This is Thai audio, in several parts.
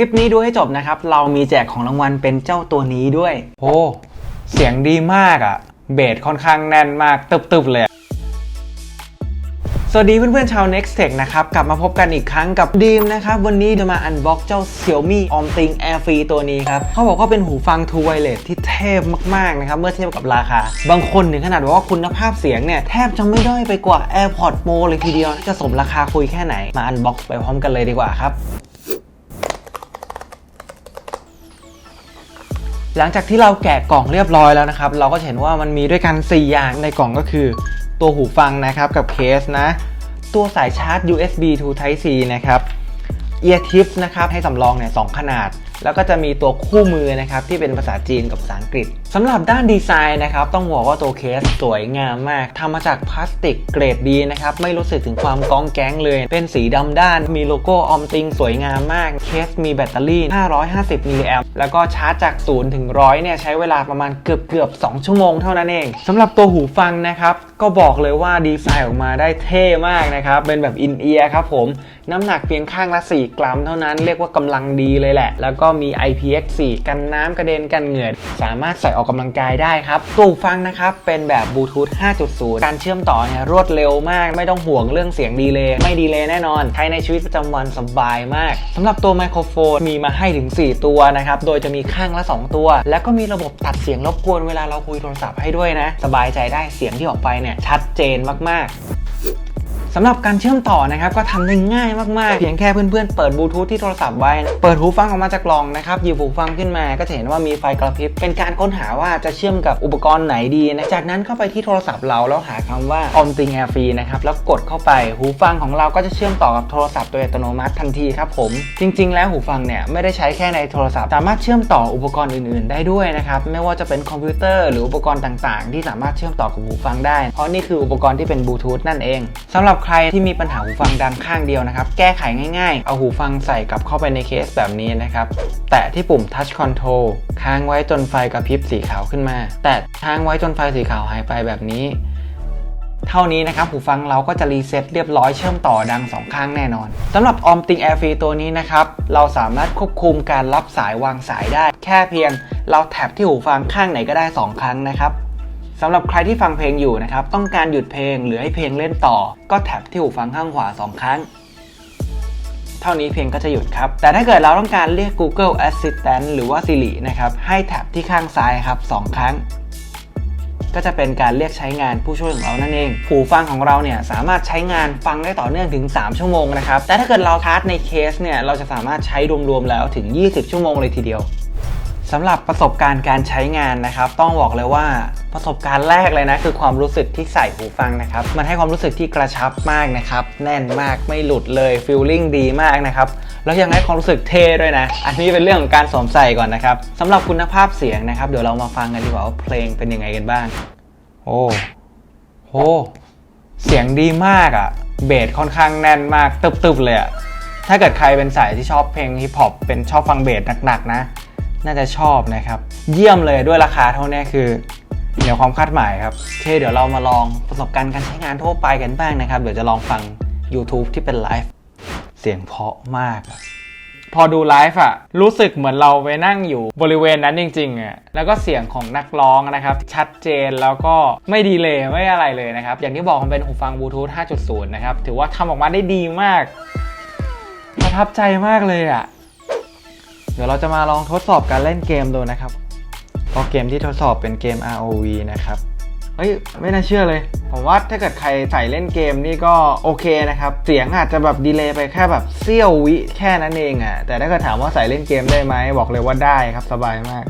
ลิปนี้ดูให้จบนะครับ เรามีแจกของรางวัลเป็นเจ้าตัวนี้ด้วย โอ้เสียงดีมากอะ่ะ เบสค่อนข้างแน่นมากตึบๆเลยอะสวัสดีเพื่อนๆชาว Next Tech นะครับ กลับมาพบกันอีกครั้งกับดีมนะครับ วันนี้จะมาอันบ็อกเจ้า Xiaomi OmTing Air Free ตัวนี้ครับ เขาบอกว่าเป็นหูฟัง True Wireless ที่เทพมากๆนะครับ เมื่อเทียบกับราคา บางคนถึงขนาดว่าคุณภาพเสียงเนี่ย แทบจะไม่ด้อยไปกว่า AirPods Pro เลยทีเดียว จะสมราคาคุยแค่ไหน มาอันบ็อกไปพร้อมกันเลยดีกว่าครับ หลังจากที่เราแกะกล่องเรียบร้อยแล้วนะครับ เราก็เห็นว่ามันมีด้วยกัน 4 อย่างในกล่องก็คือ ตัวหูฟังนะครับกับเคสนะ ตัวสายชาร์จ USB to Type C นะครับ Ear Tips นะครับให้สำรองเนี่ยสองขนาด แล้วก็จะมีตัวคู่มือนะครับที่เป็นภาษาจีนกับภาษาอังกฤษสำหรับด้านดีไซน์นะครับต้องบอกว่าตัวเคสสวยงามมากทำมาจากพลาสติกเกรดดีนะครับไม่รู้สึกถึงความก้องแก๊งเลย เป็นสีดำด้าน มีโลโก้ออมติงสวยงามมาก เคสมีแบตเตอรี่ 550มิลลิแอมป์แล้วก็ชาร์จจาก0ถึง100เนี่ยใช้เวลาประมาณเกือบเกือบ2ชั่วโมงเท่านั้นเองสำหรับตัวหูฟังนะครับ ก็บอกเลยว่าดีไซน์ออกมาได้เท่มากนะครับ เป็นแบบอินเอียร์ครับผม น้ำหนักเพียงข้างละ 4 กรัมเท่านั้น เรียกว่ากำลังดีเลยแหละ แล้วก็มี IPX4 กันน้ำกระเด็นกันเหงื่อสามารถใส่ออกกำลังกายได้ครับตูฟังนะครับ เป็นแบบบลูทูธ 5.0 การเชื่อมต่อเนี่ยรวดเร็วมาก ไม่ต้องห่วงเรื่องเสียงดีเลย์ไม่ดีเลย์แน่นอน ใช้ในชีวิตประจำวันสบายมากสำหรับตัวไมโครโฟนมีมาให้ถึง 4 ตัวนะครับ โดยจะมีข้างละ 2 ตัว แล้วก็มีระบบตัดเสียงรบกวนเวลาเราคุยโทรศัพท์ให้ด้วยนะ สบายใจได้เสียงที่ออกไปเนี่ยชัดเจนมากๆำหรับการเชื่อมต่อนะครับก็ทำได้ง่ายมากๆ เพียงแค่เพื่อนๆเปิดบลูทูธที่โทรศัพท์ไว้ เปิดหูฟังออกมาจากกล่องนะครับหยิบหูฟังขึ้นมาก็จะเห็นว่ามีไฟกระพริบ เป็นการค้นหาว่าจะเชื่อมกับอุปกรณ์ไหนดีนะ จากนั้นเข้าไปที่โทรศัพท์เราแล้วหาคำว่า On Thing Air Free นะครับแล้วกดเข้าไปหูฟังของเราก็จะเชื่อมต่อกับโทรศัพท์โดยอัตโนมัติทันทีครับผม จริง ๆ แล้วหูฟังเนี่ยไม่ได้ใช้แค่ในโทรศัพท์สามารถเชื่อมต่ออุปกรณ์อื่น ๆ ได้ด้วยนะครับไม่ว่าจะเป็นคอมพิวเตอร์หรืออุปกรณ์ต่าง ๆ ที่สามารถเชื่อมต่อกับหูฟังได้ เพราะนี่คืออุปกรณ์ที่เป็นบลูทูธนั่นเองสำหรับใครที่มีปัญหาหูฟังดังข้างเดียวนะครับ แก้ไขง่ายๆ เอาหูฟังใส่กลับเข้าไปในเคสแบบนี้นะครับ แตะที่ปุ่ม Touch Control ค้างไว้จนไฟกระพริบสีขาวขึ้นมา แตะค้างไว้จนไฟสีขาวหายไปแบบนี้ เท่านี้นะครับ หูฟังเราก็จะรีเซ็ตเรียบร้อยเชื่อมต่อดัง 2 ข้างแน่นอนสำหรับ Omting Air Free ตัวนี้นะครับ เราสามารถควบคุมการรับสายวางสายได้ แค่เพียง เราแท็บที่หูฟังข้างไหนก็ได้ 2 ครั้งนะครับ สำหรับใครที่ฟังเพลงอยู่นะครับ ต้องการหยุดเพลงหรือให้เพลงเล่นต่อ ก็แท็บที่หูฟังข้างขวา 2 ครั้ง เท่านี้เพลงก็จะหยุดครับ แต่ถ้าเกิดเราต้องการเรียก Google Assistant หรือว่า Siri นะครับ ให้แท็บที่ข้างซ้ายครับ 2 ครั้ง ก็จะเป็นการเรียกใช้งานผู้ช่วยของเรานั่นเอง หูฟังของเราเนี่ยสามารถใช้งานฟังได้ต่อเนื่องถึง 3 ชั่วโมงนะครับ แต่ถ้าเกิดเราชาร์ในเคสเนี่ย เราจะสามารถใช้รวมๆแล้วถึง 20 ชั่วโมงเลยทีเดียว สำหรับประสบการณ์การใช้งานนะครับ ต้องบอกเลยว่าประสบการณ์แรกเลยนะ คือความรู้สึกที่ใส่หูฟังนะครับ มันให้ความรู้สึกที่กระชับมากนะครับ แน่นมากไม่หลุดเลยฟีลลิ่งดีมากนะครับแล้วยังให้ความรู้สึกเท่ด้วยนะ อันนี้เป็นเรื่องของการสวมใส่ก่อนนะครับสำหรับคุณภาพเสียงนะครับ เดี๋ยวเรามาฟังกันดีกว่าว่าเพลงเป็นยังไงกันบ้าง โอ้โหเสียงดีมากอะ่ะเบสค่อนข้างแน่นมากตึบๆเลยอะ่ะถ้าเกิดใครเป็นสายที่ชอบเพลงฮิปฮอปเป็นชอบฟังเบสหนักๆนะ น่าจะชอบนะครับ เยี่ยมเลยด้วยราคาเท่านี้คือเหนือความคาดหมายครับโอเคเดี๋ยวเรามาลองประสบการณ์การใช้งานทั่วไปกันบ้างนะครับ เดี๋ยวจะลองฟัง YouTube ที่เป็นไลฟ์เสียงเพาะมากพอดูไลฟ์อะรู้สึกเหมือนเราไปนั่งอยู่บริเวณนั้นจริงๆอะแล้วก็เสียงของนักร้องนะครับ ชัดเจนแล้วก็ไม่ดีเลยไม่อะไรเลยนะครับ อย่างที่บอกมันเป็นหูฟังบลูทูธ 5.0 นะครับ ถือว่าทำออกมาได้ดีมาก ประทับใจมากเลยอะ ดี๋ยวเราจะมาลองทดสอบการเล่นเกมดูนะครับเพราะเกมที่ทดสอบเป็นเกม ROV นะครับเฮ้ยไม่น่าเชื่อเลย ผมว่าถ้าเกิดใครใส่เล่นเกมนี่ก็โอเคนะครับ เสียงอาจจะแบบดีเลย์ไปแค่แบบเสี้ยววิแค่นั้นเองอะ่ะ แต่ถ้าเกิดถามว่าใส่เล่นเกมได้ไหมบอกเลยว่าได้ครับสบายมาก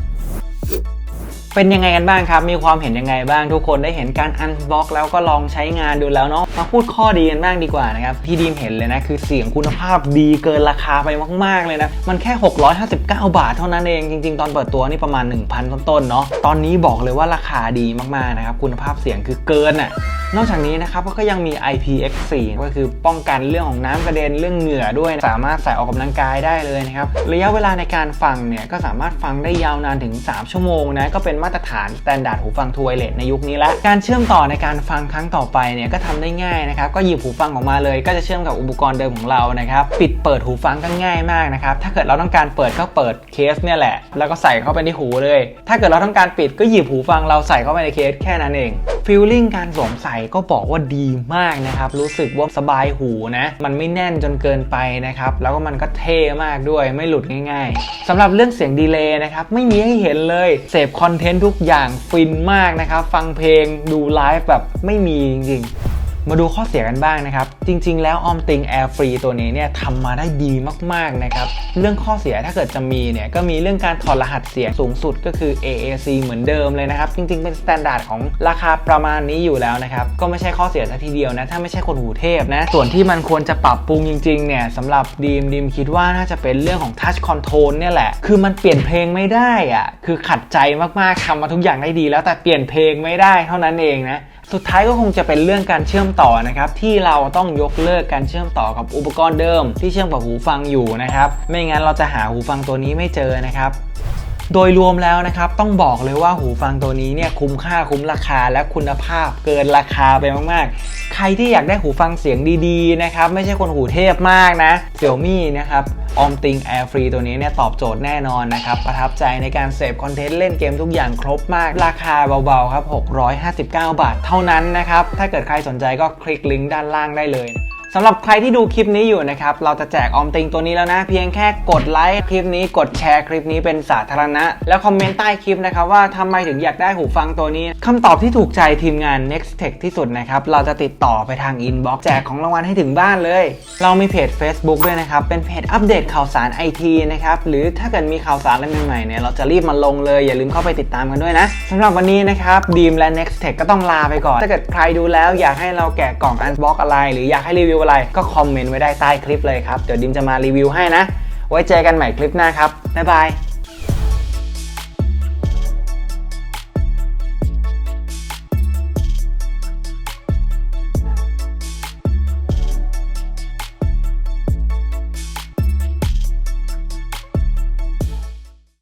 เป็นยังไงกันบ้างครับ มีความเห็นยังไงบ้างทุกคนได้เห็นการอันบล็อกแล้วก็ลองใช้งานดูแล้วเนาะ มาพูดข้อดีกันบ้างดีกว่านะครับ ที่ดีมเห็นเลยนะ คือเสียงคุณภาพดีเกินราคาไปมาก ๆ เลยนะ มันแค่ 659 บาทเท่านั้นเอง จริง ๆ ตอนเปิดตัวนี่ประมาณ 1,000 ต้นๆเนาะ ตอนนี้บอกเลยว่าราคาดีมาก ๆ นะครับ คุณภาพเสียงคือเกินอะ นอกจากนี้นะครับก็ยังมี IPX4 ก็คือป้องกันเรื่องของน้ำกระเด็นเรื่องเหงื่อด้วย สามารถใส่ออกกำลังกายได้เลยนะครับ ระยะเวลาในการฟังเนี่ยก็สามารถฟังได้ยาวนานถึง 3 ชั่วโมงนะก็เป็นมาตรฐานสแตนดาร์ดหูฟังทูไวเลสในยุคนี้แล้วการเชื่อมต่อในการฟังครั้งต่อไปเนี่ยก็ทำได้ง่ายนะครับก็หยิบหูฟังออกมาเลย ก็จะเชื่อมกับอุปกรณ์เดิมของเรานะครับปิดเปิดหูฟังก็ง่ายมากนะครับถ้าเกิดเราต้องการเปิดก็เปิดเคสเนี่ยแหละ แล้วก็ใส่เข้าไปในหูเลย ถ้าเกิดเราต้องการปิดก็หยิบหูฟังเราใส่เข้าไปในเคสแค่นั้นเองฟีลลิ่งการสวมใส่ก็บอกว่าดีมากนะครับ รู้สึกว่าสบายหูนะ มันไม่แน่นจนเกินไปนะครับ แล้วก็มันก็เท่มากด้วยไม่หลุดง่ายๆสำหรับเรื่องเสียงดีเลย์นะครับ ไม่มีให้เห็นเลยเสพคอนเทนต์ทุกอย่างฟินมากนะครับ ฟังเพลงดูไลฟ์แบบไม่มีจริงๆ มาดูข้อเสียกันบ้างนะครับ จริง ๆ แล้วออมติง Air Free ตัวนี้เนี่ยทำมาได้ดีมากๆนะครับ เรื่องข้อเสียถ้าเกิดจะมีเนี่ยก็มีเรื่องการถอดรหัสเสียงสูงสุดก็คือ AAC เหมือนเดิมเลยนะครับ จริง ๆ เป็นสแตนดาร์ดของราคาประมาณนี้อยู่แล้วนะครับ ก็ไม่ใช่ข้อเสียซะทีเดียวนะ ถ้าไม่ใช่คนหูเทพนะ ส่วนที่มันควรจะปรับปรุงจริง ๆ เนี่ยสำหรับดีมดีมคิดว่าน่าจะเป็นเรื่องของ Touch Control เนี่ยแหละ คือมันเปลี่ยนเพลงไม่ได้อะคือขัดใจมากๆทำมาทุกอย่างได้ดี แล้วแต่เปลี่ยนเพลงไม่ได้เท่านั้นเองนะ สุดท้ายก็คงจะเป็นเรื่องการเชื่อมต่อนะครับที่เราต้องยกเลิกการเชื่อมต่อกับอุปกรณ์เดิม ที่เชื่อมกับหูฟังอยู่นะครับ ไม่งั้นเราจะหาหูฟังตัวนี้ไม่เจอนะครับ โดยรวมแล้วนะครับต้องบอกเลยว่าหูฟังตัวนี้เนี่ยคุ้มค่าคุ้มราคาและคุณภาพเกินราคาไปมาก ๆ ใครที่อยากได้หูฟังเสียงดีๆนะครับไม่ใช่คนหูเทพมากนะ Xiaomi นะครับออมติง Air Free ตัวนี้เนี่ยตอบโจทย์แน่นอนนะครับประทับใจในการเสพคอนเทนต์เล่นเกมทุกอย่างครบมาก ราคาเบา ๆ ครับ 659 บาทเท่านั้นนะครับถ้าเกิดใครสนใจก็คลิกลิงก์ด้านล่างได้เลย สำหรับใครที่ดูคลิปนี้อยู่นะครับ เราจะแจกออมติงตัวนี้แล้วนะ เพียงแค่กดไลค์คลิปนี้ กดแชร์คลิปนี้เป็นสาธารณะ แล้วคอมเมนต์ใต้คลิปนะครับว่าทำไมถึงอยากได้หูฟังตัวนี้คำตอบที่ถูกใจทีมงาน Next Tech ที่สุดนะครับ เราจะติดต่อไปทาง Inbox แจกของรางวัลให้ถึงบ้านเลย เรามีเพจ Facebook ด้วยนะครับ เป็นเพจอัปเดตข่าวสารไอทีนะครับ หรือถ้าเกิดมีข่าวสารอะไรใหม่ๆเนี่ยเราจะรีบมาลงเลยอย่าลืมเข้าไปติดตามกันด้วยนะสำหรับวันนี้นะครับดีมและ Next Tech ก็ต้องลาไปก่อน ถ้าเกิดใครดูแล้วอยากให้เราแกะกล่อง Unbox อะไร หรืออยากให้รีวิวอะไรก็คอมเมนต์ไว้ได้ใต้คลิปเลยครับ เดี๋ยวดิมจะมารีวิวให้นะ ไว้เจอกันใหม่คลิปหน้าครับ บ๊ายบาย